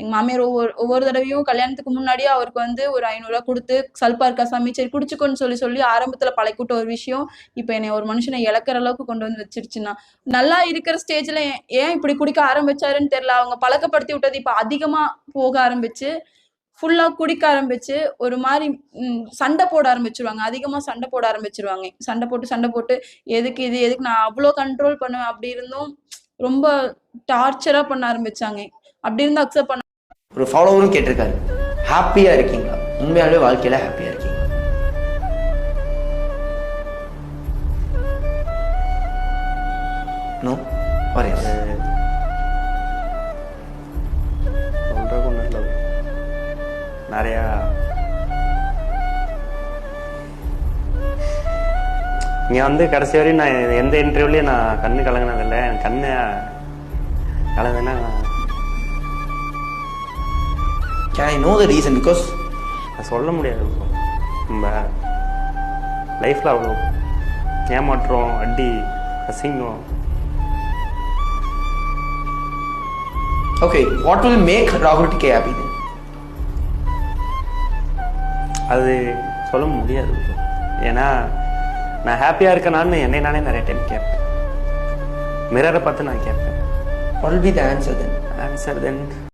எங்க மாமியார் ஒவ்வொரு ஒவ்வொரு தடவையும் கல்யாணத்துக்கு முன்னாடியே அவருக்கு வந்து ஒரு ஐநூறுரூவா கொடுத்து சல்பா இருக்கா சாமி சரி குடிச்சுக்கோன்னு சொல்லி சொல்லி ஆரம்பத்துல பழக்கிட்ட ஒரு விஷயம். இப்போ என்னை ஒரு மனுஷனை இழக்கிற அளவுக்கு கொண்டு வந்து வச்சிருச்சுன்னா. நல்லா இருக்கிற ஸ்டேஜ்ல ஏன் இப்படி குடிக்க ஆரம்பிச்சாருன்னு தெரியல. அவங்க பழக்கப்படுத்தி விட்டது இப்போ அதிகமா போக ஆரம்பிச்சு ஃபுல்லா குடிக்க ஆரம்பிச்சு ஒரு மாதிரி சண்டை போட ஆரம்பிச்சிருவாங்க. அதிகமா சண்டை போட ஆரம்பிச்சிருவாங்க. சண்டை போட்டு சண்டை போட்டு எதுக்கு இது எதுக்கு நான் அவ்வளோ கண்ட்ரோல் பண்ணுவேன்? அப்படி இருந்தும் ரொம்ப டார்ச்சரா பண்ண ஆரம்பிச்சாங்க. அப்படி இருந்து அக்செப்ட் பண்ண ஒரு ஃபாலோவரும் கேட்டிருக்காரு. ஹாப்பியா இருக்கீங்களா? உண்மையாலுமே வாழ்க்கையில ஹாப்பியா இருக்கீங்க. நோ வரேன் நிறையா இங்கே வந்து கடைசி வரையும் நான் எந்த இன்டர்வியூலையும் நான் கண்ணு கலங்கினதில்லை. என் கண்ணு கலங்குனா can I know the reason because நான் சொல்ல முடியாது. நம்ம லைஃப்பில் அவ்வளோ ஏமாற்றம் அடி அசிங்கம். ஓகே வாட் வில் மேக் ராகுல் டிகே ஹாப்பி அது சொல்ல முடியாது. ஏன்னா நான் ஹாப்பியாக இருக்கேனான்னு என்னை நானே நிறைய டைம் கேட்பேன். மிரரை பார்த்து நான் கேட்பேன். What will be the answer then answer then